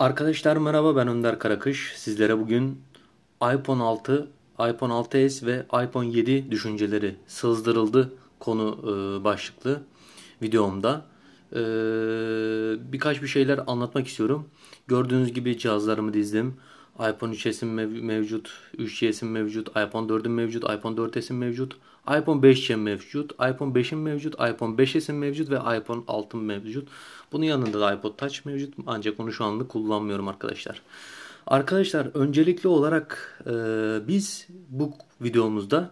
Arkadaşlar merhaba ben Önder Karakış. Sizlere bugün iPhone 6, iPhone 6s ve iPhone 7 düşünceleri sızdırıldı konu e, başlıklı videomda. E, birkaç bir şeyler anlatmak istiyorum. Gördüğünüz gibi cihazlarımı dizdim. iPhone 3s'im mev- mevcut, 3GS'im mevcut, iPhone 4'üm mevcut, iPhone 4s'im mevcut, iPhone 5C mevcut, iPhone 5'im mevcut, iPhone 5s'im mevcut ve iPhone 6'm mevcut. Bunun yanında da iPod Touch mevcut ancak onu şu anda kullanmıyorum arkadaşlar. Arkadaşlar öncelikli olarak e, biz bu videomuzda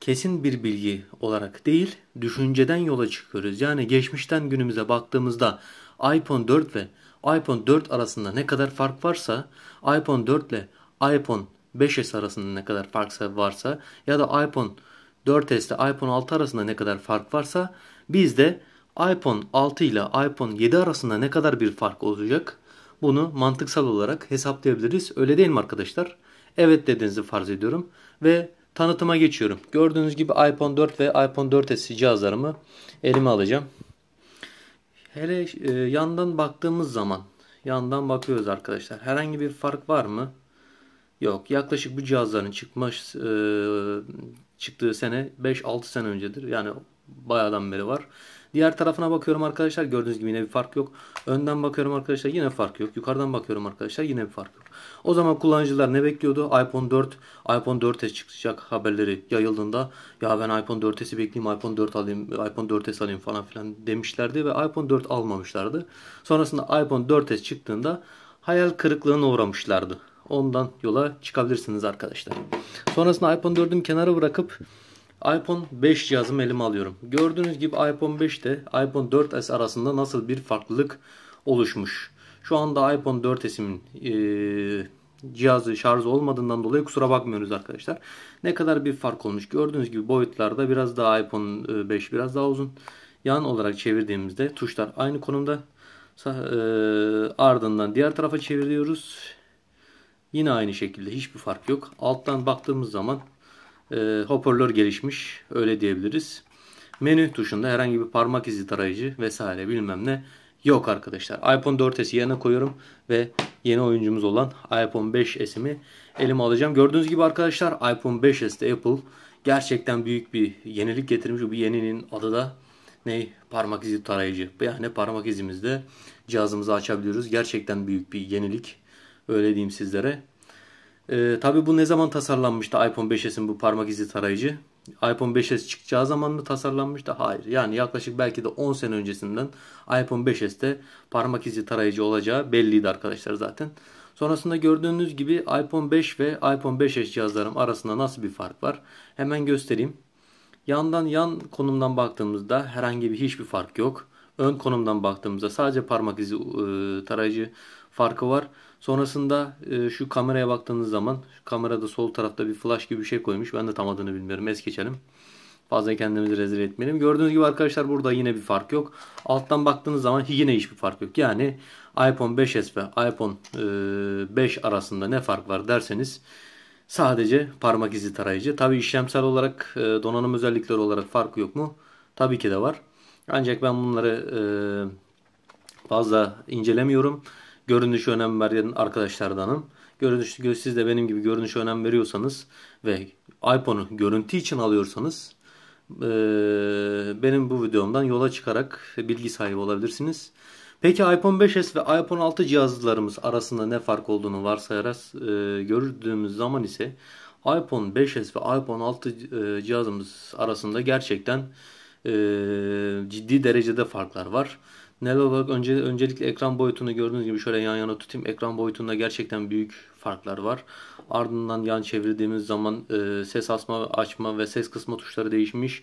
kesin bir bilgi olarak değil düşünceden yola çıkıyoruz. Yani geçmişten günümüze baktığımızda iPhone 4 ve iPhone 4 arasında ne kadar fark varsa iPhone 4 ile iPhone 5s arasında ne kadar fark varsa ya da iPhone 4s ile iPhone 6 arasında ne kadar fark varsa biz de iPhone 6 ile iPhone 7 arasında ne kadar bir fark olacak? Bunu mantıksal olarak hesaplayabiliriz. Öyle değil mi arkadaşlar? Evet dediğinizi farz ediyorum ve tanıtıma geçiyorum. Gördüğünüz gibi iPhone 4 ve iPhone 4S cihazlarımı elime alacağım. Hele e, yandan baktığımız zaman yandan bakıyoruz arkadaşlar. Herhangi bir fark var mı? Yok. Yaklaşık bu cihazların çıkmış e, çıktığı sene 5-6 sene öncedir. Yani bayağıdan beri var. Diğer tarafına bakıyorum arkadaşlar. Gördüğünüz gibi yine bir fark yok. Önden bakıyorum arkadaşlar. Yine fark yok. Yukarıdan bakıyorum arkadaşlar. Yine bir fark yok. O zaman kullanıcılar ne bekliyordu? iPhone 4, iPhone 4s çıkacak haberleri yayıldığında ya ben iPhone 4s'i bekleyeyim, iPhone 4 alayım, iPhone 4s alayım falan filan demişlerdi ve iPhone 4 almamışlardı. Sonrasında iPhone 4s çıktığında hayal kırıklığına uğramışlardı. Ondan yola çıkabilirsiniz arkadaşlar. Sonrasında iPhone 4'üm kenara bırakıp iPhone 5 cihazımı elime alıyorum. Gördüğünüz gibi iPhone 5 ile iPhone 4S arasında nasıl bir farklılık oluşmuş. Şu anda iPhone 4S'in e, cihazı şarj olmadığından dolayı kusura bakmıyoruz arkadaşlar. Ne kadar bir fark olmuş. Gördüğünüz gibi boyutlarda biraz daha iPhone 5 biraz daha uzun. Yan olarak çevirdiğimizde tuşlar aynı konumda. E, ardından diğer tarafa çeviriyoruz. Yine aynı şekilde hiçbir fark yok. Alttan baktığımız zaman e, hoparlör gelişmiş öyle diyebiliriz. Menü tuşunda herhangi bir parmak izi tarayıcı vesaire bilmem ne yok arkadaşlar. iPhone 4s'i yerine koyuyorum ve yeni oyuncumuz olan iPhone 5s'imi elime alacağım. Gördüğünüz gibi arkadaşlar iPhone 5s'te Apple gerçekten büyük bir yenilik getirmiş. Bu yeninin adı da ne? Parmak izi tarayıcı. Yani parmak izimizde cihazımızı açabiliyoruz. Gerçekten büyük bir yenilik. Öyle diyeyim sizlere. Ee, tabii bu ne zaman tasarlanmıştı iPhone 5s'in bu parmak izi tarayıcı? iPhone 5s çıkacağı zaman mı tasarlanmıştı? Hayır. Yani yaklaşık belki de 10 sene öncesinden iPhone 5s'te parmak izi tarayıcı olacağı belliydi arkadaşlar zaten. Sonrasında gördüğünüz gibi iPhone 5 ve iPhone 5s cihazlarım arasında nasıl bir fark var? Hemen göstereyim. Yandan yan konumdan baktığımızda herhangi bir hiçbir fark yok. Ön konumdan baktığımızda sadece parmak izi e, tarayıcı farkı var. Sonrasında e, şu kameraya baktığınız zaman şu kamerada sol tarafta bir flash gibi bir şey koymuş. Ben de tam adını bilmiyorum. Es geçelim. Fazla kendimizi rezil etmeyelim. Gördüğünüz gibi arkadaşlar burada yine bir fark yok. Alttan baktığınız zaman yine hiçbir fark yok. Yani iPhone 5s ve iPhone e, 5 arasında ne fark var derseniz sadece parmak izi tarayıcı. Tabi işlemsel olarak e, donanım özellikleri olarak farkı yok mu? Tabii ki de var. Ancak ben bunları e, fazla incelemiyorum. Görünüşe önem veren arkadaşlardanım. Görünüş, siz de benim gibi görünüşe önem veriyorsanız ve iPhone'u görüntü için alıyorsanız e, benim bu videomdan yola çıkarak bilgi sahibi olabilirsiniz. Peki iPhone 5s ve iPhone 6 cihazlarımız arasında ne fark olduğunu varsayarak e, gördüğümüz zaman ise iPhone 5s ve iPhone 6 e, cihazımız arasında gerçekten e, ciddi derecede farklar var. Neler olarak önce, öncelikle ekran boyutunu gördüğünüz gibi şöyle yan yana tutayım. Ekran boyutunda gerçekten büyük farklar var. Ardından yan çevirdiğimiz zaman e, ses asma, açma ve ses kısma tuşları değişmiş.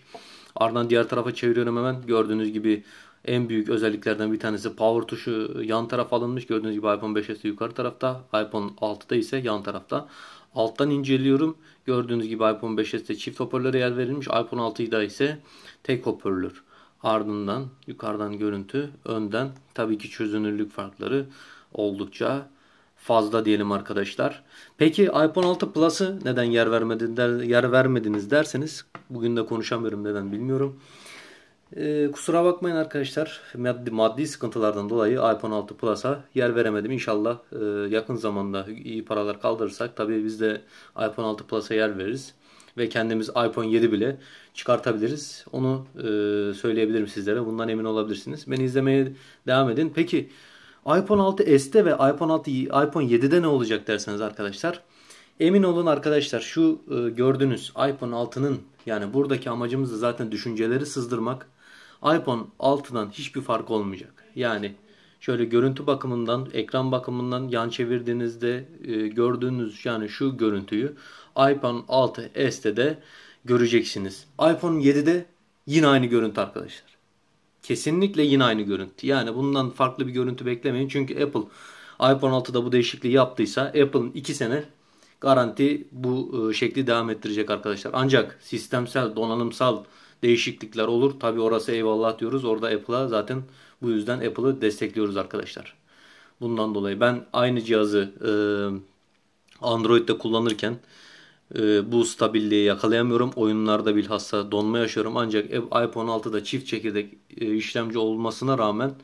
Ardından diğer tarafa çeviriyorum hemen. Gördüğünüz gibi en büyük özelliklerden bir tanesi power tuşu yan taraf alınmış. Gördüğünüz gibi iPhone 5s yukarı tarafta. iPhone 6'da ise yan tarafta. Alttan inceliyorum. Gördüğünüz gibi iPhone 5s'te çift hoparlöre yer verilmiş. iPhone 6'da ise tek hoparlör. Ardından yukarıdan görüntü, önden tabii ki çözünürlük farkları oldukça fazla diyelim arkadaşlar. Peki iPhone 6 Plus'ı neden yer vermediniz, yer vermediniz derseniz bugün de konuşamıyorum neden bilmiyorum. Ee, kusura bakmayın arkadaşlar. Maddi, maddi sıkıntılardan dolayı iPhone 6 Plus'a yer veremedim. İnşallah e, yakın zamanda iyi paralar kaldırırsak tabii biz de iPhone 6 Plus'a yer veririz. Ve kendimiz iPhone 7 bile çıkartabiliriz. Onu e, söyleyebilirim sizlere. Bundan emin olabilirsiniz. Beni izlemeye devam edin. Peki iPhone 6s'te ve iPhone 6 iPhone 7'de ne olacak derseniz arkadaşlar. Emin olun arkadaşlar şu e, gördüğünüz iPhone 6'nın yani buradaki amacımız da zaten düşünceleri sızdırmak. iPhone 6'dan hiçbir fark olmayacak. Yani şöyle görüntü bakımından, ekran bakımından yan çevirdiğinizde e, gördüğünüz yani şu görüntüyü iPhone 6s'te de göreceksiniz. iPhone 7'de yine aynı görüntü arkadaşlar. Kesinlikle yine aynı görüntü. Yani bundan farklı bir görüntü beklemeyin. Çünkü Apple iPhone 6'da bu değişikliği yaptıysa Apple'ın 2 sene garanti bu e, şekli devam ettirecek arkadaşlar. Ancak sistemsel, donanımsal değişiklikler olur. Tabi orası eyvallah diyoruz. Orada Apple'a zaten bu yüzden Apple'ı destekliyoruz arkadaşlar. Bundan dolayı ben aynı cihazı e, Android'de kullanırken e, bu stabilliği yakalayamıyorum. Oyunlarda bilhassa donma yaşıyorum. Ancak iPhone 6'da çift çekirdek e, işlemci olmasına rağmen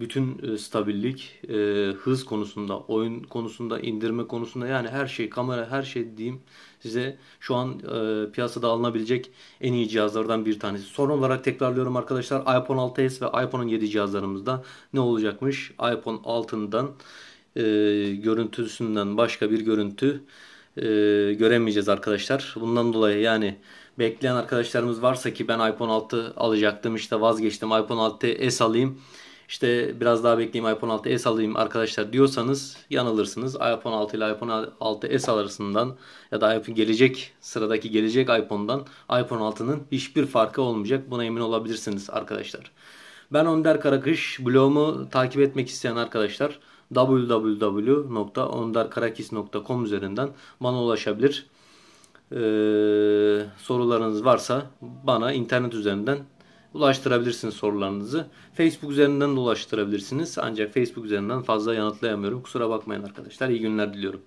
bütün e, stabillik, e, hız konusunda, oyun konusunda, indirme konusunda yani her şey, kamera her şey diyeyim size şu an e, piyasada alınabilecek en iyi cihazlardan bir tanesi. Son olarak tekrarlıyorum arkadaşlar iPhone 6s ve iPhone 7 cihazlarımızda ne olacakmış? iPhone 6'dan e, görüntüsünden başka bir görüntü e, göremeyeceğiz arkadaşlar. Bundan dolayı yani bekleyen arkadaşlarımız varsa ki ben iPhone 6 alacaktım işte vazgeçtim iPhone 6 S alayım işte biraz daha bekleyeyim iPhone 6s alayım arkadaşlar diyorsanız yanılırsınız. iPhone 6 ile iPhone 6s arasından ya da iPhone gelecek sıradaki gelecek iPhone'dan iPhone 6'nın hiçbir farkı olmayacak. Buna emin olabilirsiniz arkadaşlar. Ben Önder Karakış. Blogumu takip etmek isteyen arkadaşlar www.ondarkarakis.com üzerinden bana ulaşabilir. Ee, sorularınız varsa bana internet üzerinden ulaştırabilirsiniz sorularınızı. Facebook üzerinden de ulaştırabilirsiniz. Ancak Facebook üzerinden fazla yanıtlayamıyorum. Kusura bakmayın arkadaşlar. İyi günler diliyorum.